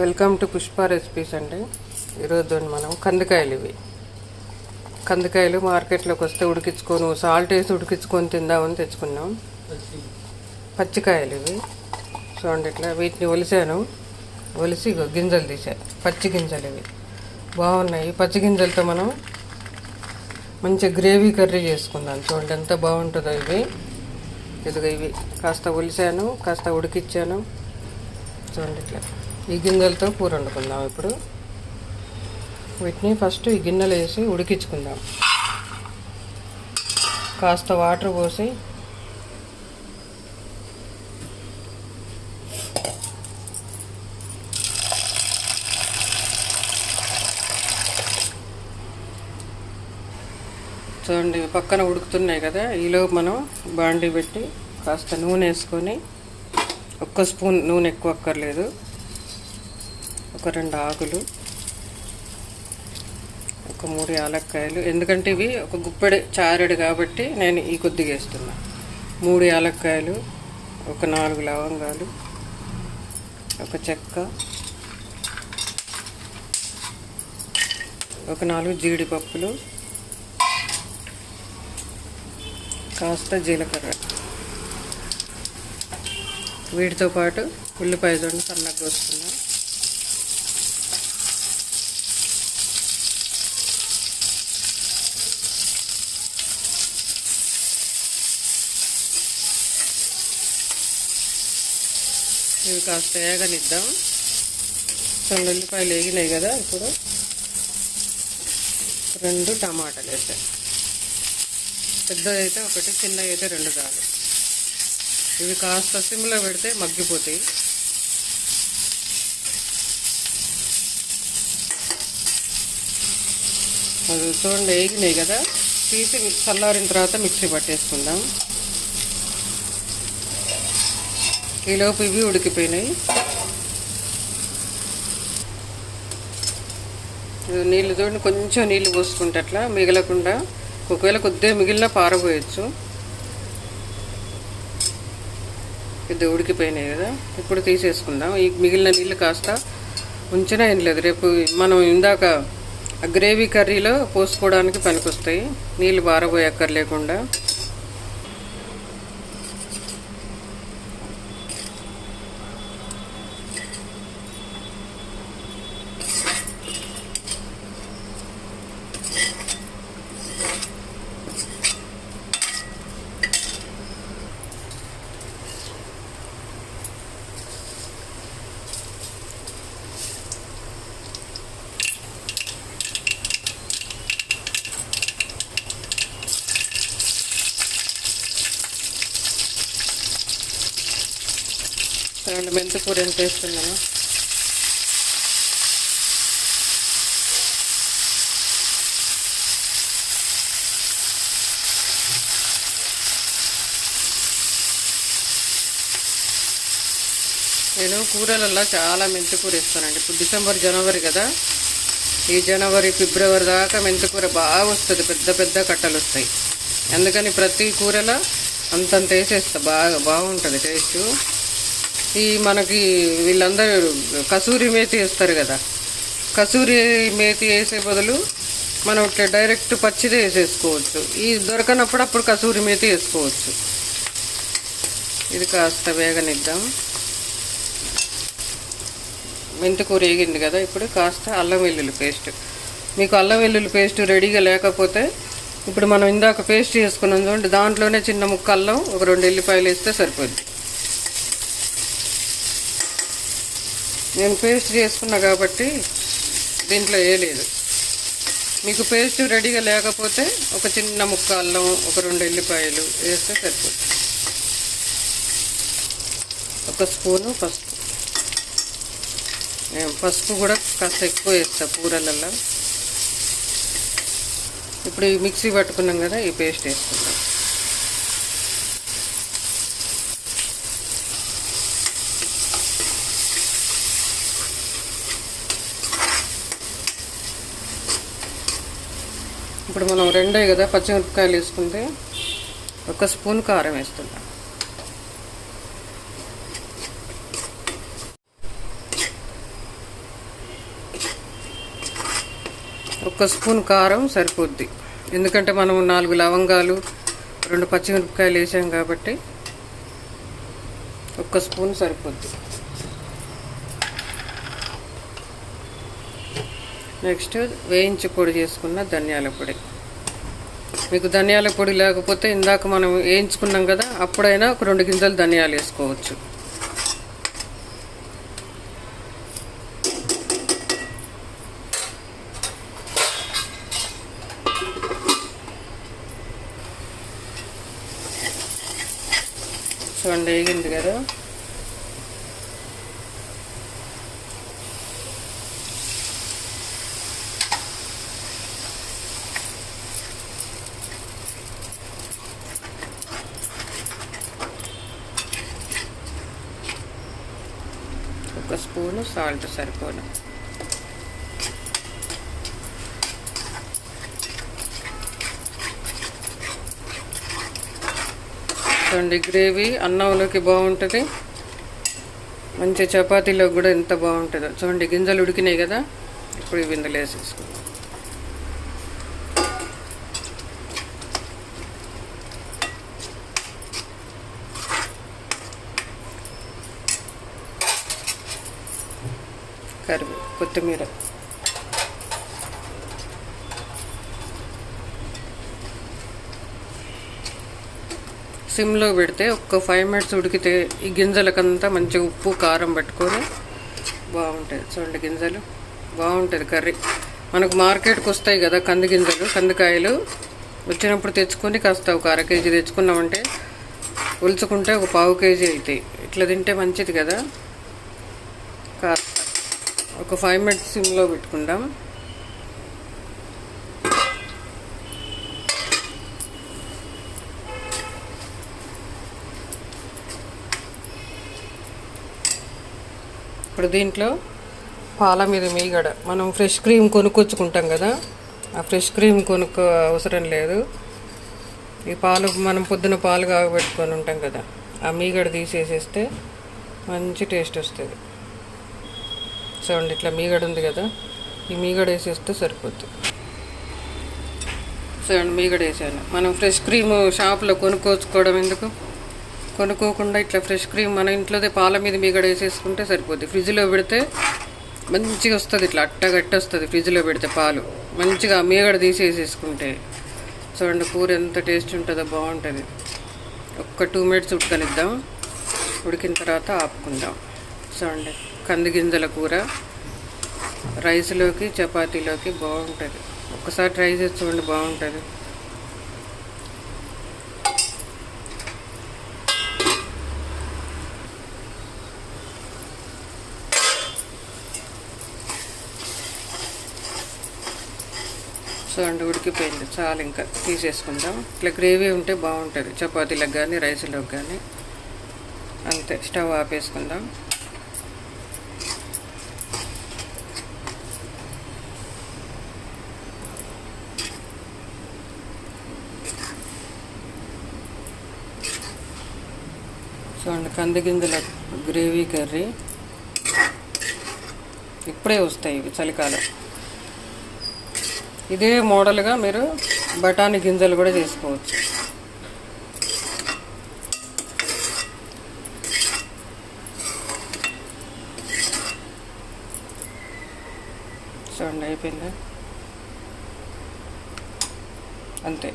Welcome to Pushpa recipes అండి. ఈరోజు మనం కందికాయలు ఇవి. కందికాయలు మార్కెట్లోకి వస్తే ఉడికించుకొని సాల్ట్ వేసి ఉడికించుకొని తిందామని తెచ్చుకున్నాం. పచ్చికాయలు ఇవి. చూడండి ఇట్లా వీటిని ఒలిసాను. ఒలిసి గింజలు తీసాను పచ్చి గింజలు ఇవి. బాగున్నాయి. పచ్చి గింజలతో మనం మంచి గ్రేవీ కర్రీ చేసుకుందాం. చూడండి ఎంత బాగుంటుందో ఇవి. ఇదిగో ఇవి. కాస్త ఒలిసాను కాస్త ఉడికిచ్చాను. చూడండి ఇట్లా. ఈ గిన్నెలతో కూర వండుకుందాం ఇప్పుడు. వీటిని ఫస్ట్ ఈ గిన్నెలు వేసి ఉడికించుకుందాం. కాస్త వాటర్ పోసి చూడండి పక్కన ఉడుకుతున్నాయి కదా ఈలో మనం బాండి పెట్టి కాస్త నూనె వేసుకొని ఒక్క స్పూన్ నూనె ఎక్కువ అక్కర్లేదు. ఒక రెండు ఆకులు ఒక మూడు యాలక్కాయలు. ఎందుకంటే ఇవి ఒక గుప్పెడు చారెడు కాబట్టి నేను ఈ కొద్దిగా వేస్తున్నా మూడు యాలక్కాయలు ఒక నాలుగు లవంగాలు ఒక చెక్క ఒక నాలుగు జీడిపప్పులు కాస్త జీలకర్ర. వీటితో పాటు ఉల్లిపాయ చూడండి సన్నగా కోసుకున్నాం. ఇవి కాస్త వేగనిద్దాం రెండు ఉల్లిపాయలు వేగినాయి కదా ఇప్పుడు. రెండు టమాటాలు వేసాం. పెద్దదైతే అయితే ఒకటి చిన్నవి అయితే రెండు చాలు. ఇవి కాస్త సిమ్లో పెడితే మగ్గిపోతాయి. అది చూడండి వేగినాయి కదా. తీసి చల్లారిన తర్వాత మిక్సీ పట్టేసుకుందాం. ఈలోపు ఇవి ఉడికిపోయినాయి. ఇది నీళ్ళు కొంచెం నీళ్ళు పోసుకుంటే అట్లా మిగలకుండా ఒకవేళ కొద్దిగా మిగిలిన పారబోయచ్చు. ఇది ఉడికిపోయినాయి కదా ఇప్పుడు తీసేసుకుందాం. ఈ మిగిలిన నీళ్ళు కాస్త ఉంచినా ఏం లేదు. రేపు మనం ఇందాక గ్రేవీ కర్రీలో పోసుకోవడానికి పనికొస్తాయి. నీళ్ళు బారబోయక్కర్లేకుండా చూడండి మెంతి కూర ఎంత వేస్తున్నాను నేను కూరలల్లో చాలా మెంతి కూర ఇస్తానండి ఇప్పుడు డిసెంబర్ జనవరి కదా. ఈ జనవరి ఫిబ్రవరి దాకా మెంతి కూర బాగా వస్తుంది. పెద్ద పెద్ద కట్టలు వస్తాయి. అందుకని ప్రతి కూరలో అంతంత వేసేస్తా. బాగా బాగుంటుంది టేస్ట్. ఈ మనకి వీళ్ళందరూ కసూరి మేతి వేస్తారు కదా. కసూరి మేతి వేసే బదులు మనం ఇట్లా డైరెక్ట్ పచ్చిదే వేసేసుకోవచ్చు. ఈ దొరకనప్పుడు అప్పుడు కసూరి మేతి వేసుకోవచ్చు. ఇది కాస్త వేగనిద్దాం. మెంతికూర వేగింది కదా ఇప్పుడు కాస్త అల్లం వెల్లుల్లి పేస్ట్. మీకు అల్లం వెల్లుల్లి పేస్ట్ రెడీగా లేకపోతే ఇప్పుడు మనం ఇందాక పేస్ట్ చేసుకున్నాం చూడండి దాంట్లోనే చిన్న ముక్క అల్లం ఒక రెండు ఎల్లిపాయలు వేస్తే సరిపోద్ది. నేను పేస్ట్ చేసుకున్నా కాబట్టి దీంట్లో వేయలేదు మీకు పేస్ట్ రెడీగా లేకపోతే ఒక చిన్న ముక్క అల్లం ఒక రెండు ఎల్లిపాయలు వేస్తే సరిపోతుంది. ఒక స్పూను పసుపు. నేను పసుపు కూడా కాస్త ఎక్కువ వేస్తా కూరలలో ఇప్పుడు ఈ మిక్సీ పట్టుకున్నాం కదా ఈ పేస్ట్ వేసుకుందాం. ఇప్పుడు మనం రెండే కదా పచ్చిమిరపకాయలు వేసుకుంటే ఒక స్పూన్ కారం వేస్తున్నాం. ఒక స్పూన్ కారం సరిపోద్ది. ఎందుకంటే మనం నాలుగు లవంగాలు రెండు పచ్చిమిరపకాయలు వేసాం కాబట్టి ఒక్క స్పూన్ సరిపోద్ది. నెక్స్ట్ వేయించి పొడి చేసుకున్న ధనియాల పొడి. మీకు ధనియాల పొడి లేకపోతే ఇందాక మనం వేయించుకున్నాం కదా అప్పుడైనా ఒక రెండు గింజలు ధనియాలు వేసుకోవచ్చు. చూడండి వేగింది కదా. ఒక స్పూను సాల్ట్ సరిపోను. చూడండి గ్రేవీ అన్నంలోకి బాగుంటుంది. మంచి చపాతీలో కూడా ఎంత బాగుంటుందో. చూడండి గింజలు ఉడికినాయి కదా ఇప్పుడు ఇవి వేసేసుకుందాం. కొత్తిమీర. సిమ్లో పెడితే ఒక్క ఫైవ్ మినిట్స్ ఉడికితే ఈ గింజలకంతా మంచిగా ఉప్పు కారం పట్టుకొని బాగుంటుంది చూడండి గింజలు. బాగుంటుంది కర్రీ. మనకు మార్కెట్కి వస్తాయి కదా కంది గింజలు కందికాయలు. వచ్చినప్పుడు తెచ్చుకొని కాస్త ఒక అర కేజీ తెచ్చుకున్నామంటే ఉల్చుకుంటే ఒక పావు కేజీ అవుతాయి ఇట్లా తింటే మంచిది కదా. ఒక ఫైవ్ మినిట్స్ సిమ్లో పెట్టుకుంటాం. ఇప్పుడు దీంట్లో పాల మీద మీగడ మనం ఫ్రెష్ క్రీమ్ కొనుక్కొచ్చుకుంటాం కదా ఆ ఫ్రెష్ క్రీమ్ కొనుక్కో అవసరం లేదు. ఈ పాలు మనం పొద్దున పాలు కాగబెట్టుకొని ఉంటాం కదా ఆ మీగడ తీసేసేస్తే మంచి టేస్ట్ వస్తుంది. చూడండి ఇట్లా మీగడ ఉంది కదా ఈ మీగడ వేసేస్తే సరిపోద్ది. చూడండి మీగడ వేసాను. మనం ఫ్రెష్ క్రీమ్ షాప్లో కొనుక్కోచుకోవడం ఎందుకు? కొనుక్కోకుండా ఇట్లా ఫ్రెష్ క్రీమ్ మన ఇంట్లోదే పాల మీద మీగడ వేసేసుకుంటే సరిపోద్ది. ఫ్రిడ్జ్లో పెడితే మంచిగా వస్తుంది ఇట్లా అట్టగట్టి వస్తుంది ఫ్రిడ్జ్లో పెడితే పాలు. మంచిగా మీగడ తీసేసేసుకుంటే. చూడండి కూర ఎంత టేస్ట్ ఉంటుందో బాగుంటుంది. ఒక్క టూ మినిట్స్ ఉడకనిద్దాం. ఉడికిన తర్వాత ఆపుకుందాం. చూడండి. కంది గింజల కూర. రైస్లోకి చపాతీలోకి బాగుంటుంది. ఒక్కసారి ట్రై చేసి చూడండి బాగుంటుంది. చూడండి ఉడికిపోయింది. చాలు ఇంకా తీసేసుకుందాం. ఇట్లా గ్రేవీ ఉంటే బాగుంటుంది. చపాతీలకు కానీ రైస్లోకి కానీ అంతే స్టవ్ ఆపేసుకుందాం. చూడండి కంది గింజల గ్రేవీ కర్రీ. ఇప్పుడే వస్తాయి ఇవి చలికాలం. ఇదే మోడల్గా మీరు బఠానీ గింజలు కూడా చేసుకోవచ్చు. చూడండి అయిపోయిందా? అంతే.